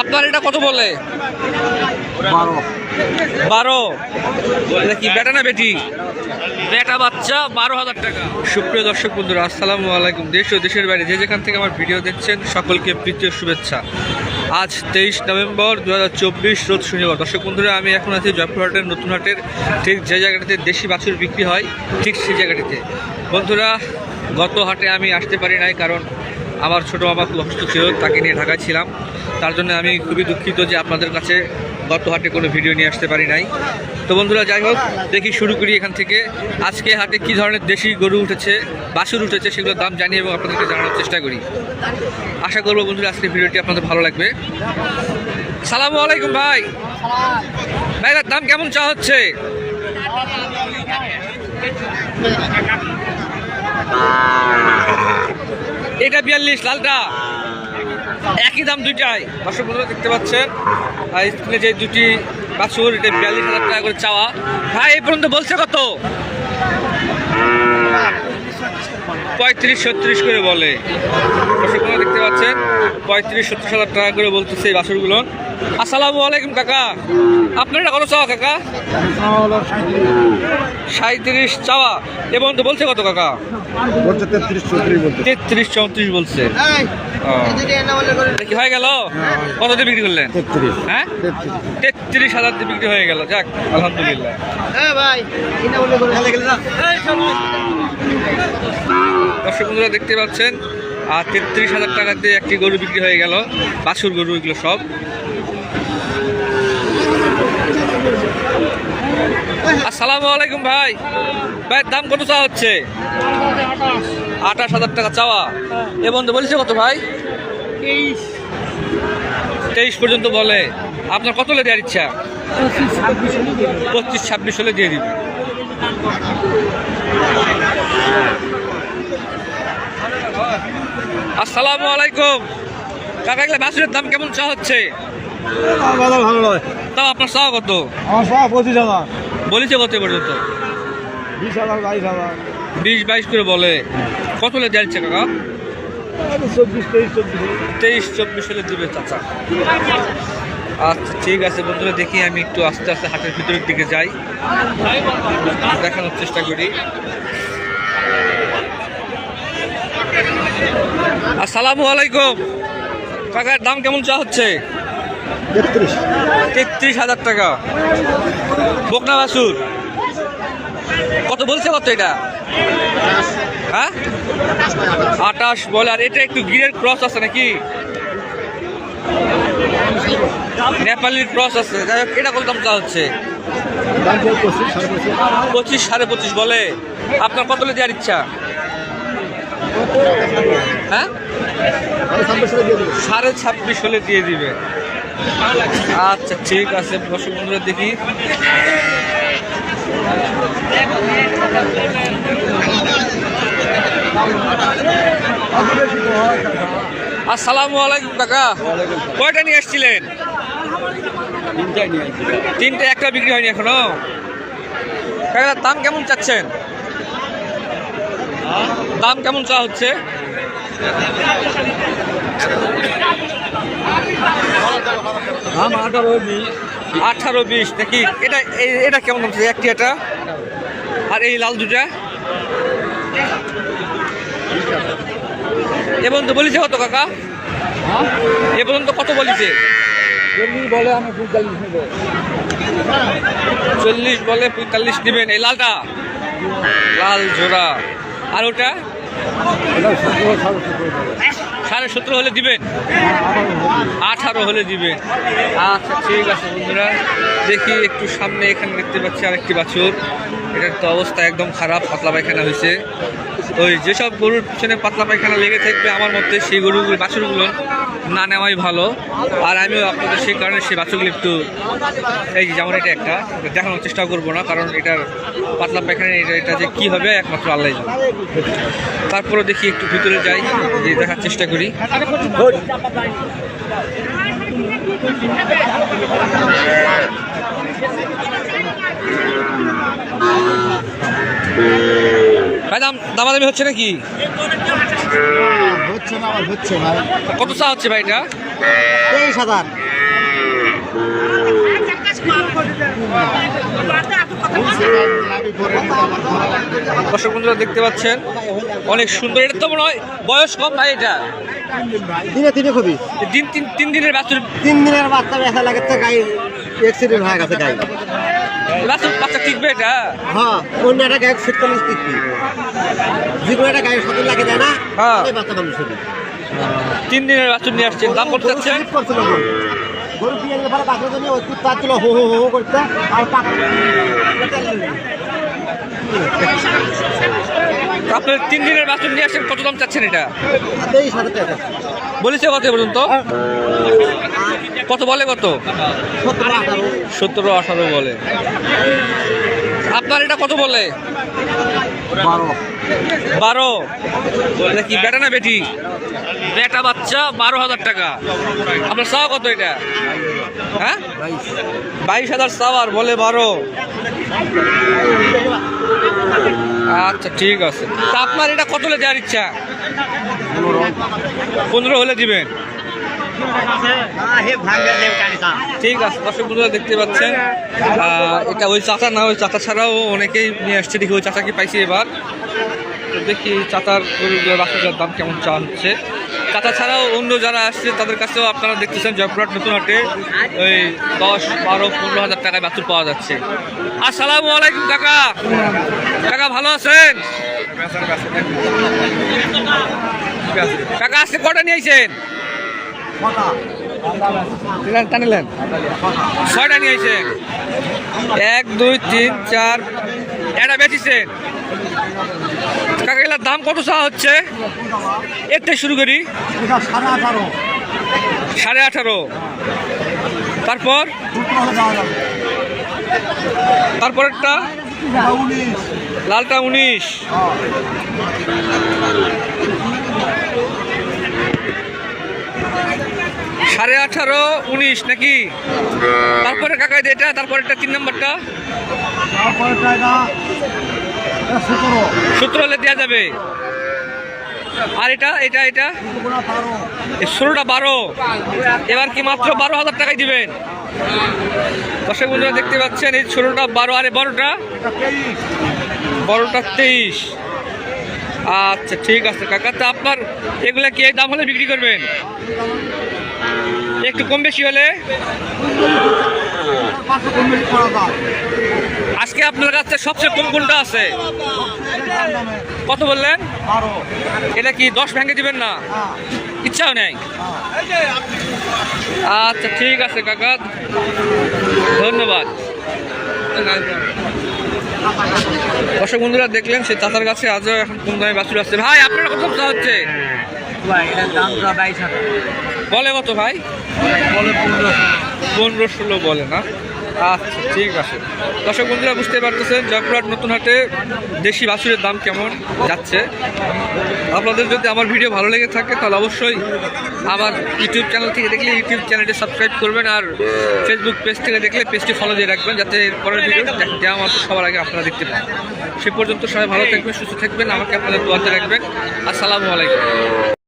আপনার এটা কত বলে? বারো। বারো। কি বেটা না বেটি? বেটা বাচ্চা বারো হাজার টাকা। সুপ্রিয় দর্শক বন্ধুরা আসসালামু আলাইকুম। দেশ ও দেশের বাইরে যে যেখান থেকে আমার ভিডিও দেখছেন সকলকে প্রীতীয় শুভেচ্ছা। আজ তেইশ নভেম্বর দু হাজার চব্বিশ রোজ শনিবার। দর্শক বন্ধুরা আমি এখন আছি জয়পুরহাটের নতুন হাটের। ঠিক যে জায়গাটাতে দেশি বাছুর বিক্রি হয় ঠিক সেই জায়গাটিতে। বন্ধুরা গত হাটে আমি আসতে পারি নাই কারণ আমার ছোটো বাবা খুব অসুস্থ ছিল তাকে নিয়ে ঢাকায় ছিলাম। তার জন্য আমি খুবই দুঃখিত যে আপনাদের কাছে গত হাটে কোনো ভিডিও নিয়ে আসতে পারি নাই। তো বন্ধুরা, যাই হোক, দেখি শুরু করি এখান থেকে। আজকে হাটে কী ধরনের দেশি গরু উঠেছে, বাছুর উঠেছে, সেগুলোর দাম জানিয়ে এবং আপনাদেরকে জানানোর চেষ্টা করি। আশা করব বন্ধুরা আজকের ভিডিওটি আপনাদের ভালো লাগবে। সালামু আলাইকুম ভাই। ভাইয়ের দাম কেমন চা হচ্ছে? এটা বিয়াল্লিশ, লালটা? একই দাম দুইটাই। দর্শক বন্ধুরা দেখতে পাচ্ছেন স্ক্রিনে যে দুটি বাছুর, এটা বিয়াল্লিশ হাজার টাকা করে চাওয়া। ভাই, এই পর্যন্ত বলছে কত? পঁয়ত্রিশ, ছত্রিশ করে বলে। দর্শক বন্ধুরা দেখতে পাচ্ছেন, পঁয়ত্রিশ, ছত্রিশ হাজার টাকা করে বলতেছে এই বাছুরগুলো। আসসালামু আলাইকুম কাকা। আপনার কত চাওয়া কাকা? সাঁত্রিশ চাওয়া। এ পর্যন্ত বলছে কত কাকা? বলছে তেত্রিশ চৌত্রিশ বলছে। তেত্রিশ চৌত্রিশ বলছে। কি হয়ে গেল? কত দিয়ে বিক্রি করলেন? হ্যাঁ? তেত্রিশ। হাজার দিয়ে বিক্রি হয়ে গেল। যাক আলহামদুলিল্লাহ। দর্শক বন্ধুরা দেখতে পাচ্ছেন আর তেত্রিশ হাজার টাকা দিয়ে একটি গরু বিক্রি হয়ে গেল বাছুর গরু এগুলো সব। আসসালামু আলাইকুম ভাই। ভাই দাম কত চাওয়া হচ্ছে? আঠাশ হাজার টাকা চাওয়া। এ বন্ধু বলেছে কত ভাই? তেইশ। পর্যন্ত বলে। আপনার কত হলে দেওয়ার ইচ্ছা? পঁচিশ ছাব্বিশ হলে দিয়ে দিবে। আসসালামু আলাইকুম। কাকা এগুলো বাসুরের দাম কেমন চা হচ্ছে? তাও আপনার চাওয়া কত? আমার সব পঁচিশ হাজার। বলেছে কত পর্যন্ত বিশ হাজার বাইশ হাজার। বিশ বাইশ করে বলে। কত হলে ইচ্ছা কাকা চব্বিশ তেইশ চব্বিশ। তেইশ চব্বিশ হলে দিবে চাচা। আচ্ছা ঠিক আছে বন্ধুরা দেখি আমি একটু আস্তে আস্তে হাটের ভিতরের দিকে যাই। দেখানোর চেষ্টা করি। আসসালামু আলাইকুম। কাকার দাম কেমন চা হচ্ছে? তেত্রিশ। তেত্রিশ হাজার টাকা। বকনা বাসুর কত বলছে কত এটা? হ্যাঁ? আটাশ বলে, আর এটা একটু গিরের ক্রস আছে নাকি? নেপালির ক্রস আছে। যাই হোক, এটা কত দাম হচ্ছে? পঁচিশ, সাড়ে পঁচিশ বলে। আপনার কত দেওয়ার ইচ্ছা? হ্যাঁ? সাড়ে ছাব্বিশ হলে দিয়ে দিবে। আচ্ছা ঠিক আছে, দর্শক বন্ধুরা, দেখি। আসসালামু আলাইকুম, কাকা। কয়টা নিয়ে আসছি তিনটে, একটা বিক্রি হয়নি এখনও? কাকা, দাম কেমন চাচ্ছেন? দাম কেমন চা হচ্ছে? দাম আঠারো বিশ। আঠারো বিশ দেখি এটা এটা কেমন হচ্ছে একটি এটা? আর এই লাল দুটা? এ পর্যন্ত বলিছে কত কাকা? এ পর্যন্ত কত বলিছে? চল্লিশ বলে আমি চল্লিশ বলে পঁয়তাল্লিশ নেবেন। এই লালটা? লাল জোড়া। আর ওটা? সাড়ে সতেরো হলে দিবেন? আঠারো হলে দিবেন। আচ্ছা ঠিক আছে বন্ধুরা। দেখি একটু সামনে এখানে দেখতে পাচ্ছি আরেকটি বাছুর। এটার তো অবস্থা একদম খারাপ, পাতলা পায়খানা হয়েছে। ওই যেসব গরুর পিছনে পাতলা পায়খানা লেগে থাকবে আমার মতে সেই গরুগুলো, বাছুরগুলো না নেওয়াই ভালো। আর আমিও আপনাদের সেই কারণে সেই বাছুরগুলো একটু, এই যে যেমন এটা একটা, দেখানোর চেষ্টা করব না, কারণ এটার পাতলা পায়খানা, এটা এটা যে কী হবে, একমাত্র আল্লাহ তারপরে দেখি একটু ভিতরে যাই যে দেখার চেষ্টা করি। ভাই দাম দামাদামি হচ্ছে নাকি? হচ্ছে না আমার হচ্ছে না। কত চা হচ্ছে ভাই এটা? তেইশ হাজার। দর্শক বন্ধুরা দেখতে পাচ্ছেন অনেক সুন্দর। এটা তো মনে হয় বয়স কম ভাই এটা? দিনে তিনে খুবই। দিন তিন তিন দিনের বাছুর তিন দিনের বাচ্চা বেসা লাগে তো গাই অ্যাক্সিডেন্ট হয়ে গেছে গাই বাচ্চা টিকবে এটা? হ্যাঁ অন্য একটা গায়ে সুতলিশ টিকবি। যে কোনো একটা গায়ে সতল লাগে দেয় না হ্যাঁ। এই বাচ্চা মানুষ হবে। তিন দিনের বাছুর নিয়ে আসছেন দাম করতে চাচ্ছেন? গরু। গরু দিয়ে এলে পরে বাচ্চা জন্য ওই কুত্তা ছিল হো হো হো হো করতে আর টাকা তো আপনার তিন দিনের বাছুর নিয়ে আসছেন কত দাম চাচ্ছেন এটা? বলেছে কত পর্যন্ত কত বলে কত? সতেরো আঠারো। বলে। আপনার এটা কত বলে? বারো। কি বেটা না বেটি? বেটা বাচ্চা বারো হাজার টাকা। আপনার চাওয়া কত এটা? হ্যাঁ? বাইশ। হাজার চাওয়ার বলে বারো। আচ্ছা ঠিক আছে। তা আপনার এটা কত হলে দেওয়ার ইচ্ছা? পনেরো হলে দিবেন হে ভাঙ্গা দেব কানিসা ঠিক আছে, দর্শক বন্ধুরা দেখতে পাচ্ছেন এটা ওই চাচা না, ওই চাচা ছাড়াও অনেকেই নিয়ে আসছে, দেখি ওই চাচাকে পাইছি এবার। দেখি চাচার গরুগুলোর দাম কেমন চা চাচা ছাড়াও অন্য যারা আসছে, তাদের কাছেও আপনারা দেখতেছেন, জয়পুরহাট নতুন হাটে ওই দশ, বারো, পনেরো হাজার টাকায় বাছুর পাওয়া যাচ্ছে। আসসালামু আলাইকুম, কাকা। কাকা, ভালো আছেন? কাকা, আজকে কটা নিয়েছেন টানিলেন ছয়টা নিয়েছেন এক দুই তিন চার এটা বেচিছেন কাকা এগুলার দাম কত চা হচ্ছে? এর থেকে শুরু করি। সাড়ে আঠারো। তারপর? দেওয়া তারপরেরটা লালটা উনিশ। সাড়ে আঠারো, উনিশ নাকি? তারপরে কাকা এটা, তারপরে একটা তিন নম্বরটা? সতেরো হলে দেওয়া যাবে। আর এটা এটা এটা? ষোলোটা বারো। এবার কি মাত্র বারো হাজার টাকায় দিবেন? দর্শক বন্ধুরা দেখতে পাচ্ছেন, এই ষোলোটা বারো, আর বড়টা? এটা তেইশ। আচ্ছা ঠিক আছে কাকা। তা আপনার এগুলা কি দাম হলে বিক্রি করবেন? একটু কম বেশি হলে? আজকে আপনার কাছে সবচেয়ে কম কোনটা আছে? কত বললেন? এটা কি দশ ভেঙে দিবেন না? হ্যাঁ ইচ্ছাও নেই? আচ্ছা ঠিক আছে কাকা। ধন্যবাদ। দর্শক বন্ধুরা দেখলেন সে চাচার কাছে আজও এখন কম দামে বাছুর আসছে। ভাই, আপনারা কত হচ্ছে? হাজার। বলে কত ভাই? বলে পনেরো পনেরো ষোলো বলে না? আচ্ছা ঠিক আছে। দর্শক বন্ধুরা বুঝতে পারতেছেন জয়পুরহাট নতুন হাটে দেশি বাছুরের দাম কেমন যাচ্ছে? আপনাদের যদি আমার ভিডিও ভালো লেগে থাকে তাহলে অবশ্যই আমার ইউটিউব চ্যানেল থেকে দেখলে ইউটিউব চ্যানেলটি সাবস্ক্রাইব করবেন আর ফেসবুক পেজ থেকে দেখলে পেজটি ফলো দিয়ে রাখবেন যাতে পরের ভিডিও দেওয়া মাত্র সবার আগে আপনারা দেখতে পান। সে পর্যন্ত সবাই ভালো থাকবেন সুস্থ থাকবেন। আমাকে আপনাদের দোয়াতে রাখবেন। আসসালামু আলাইকুম।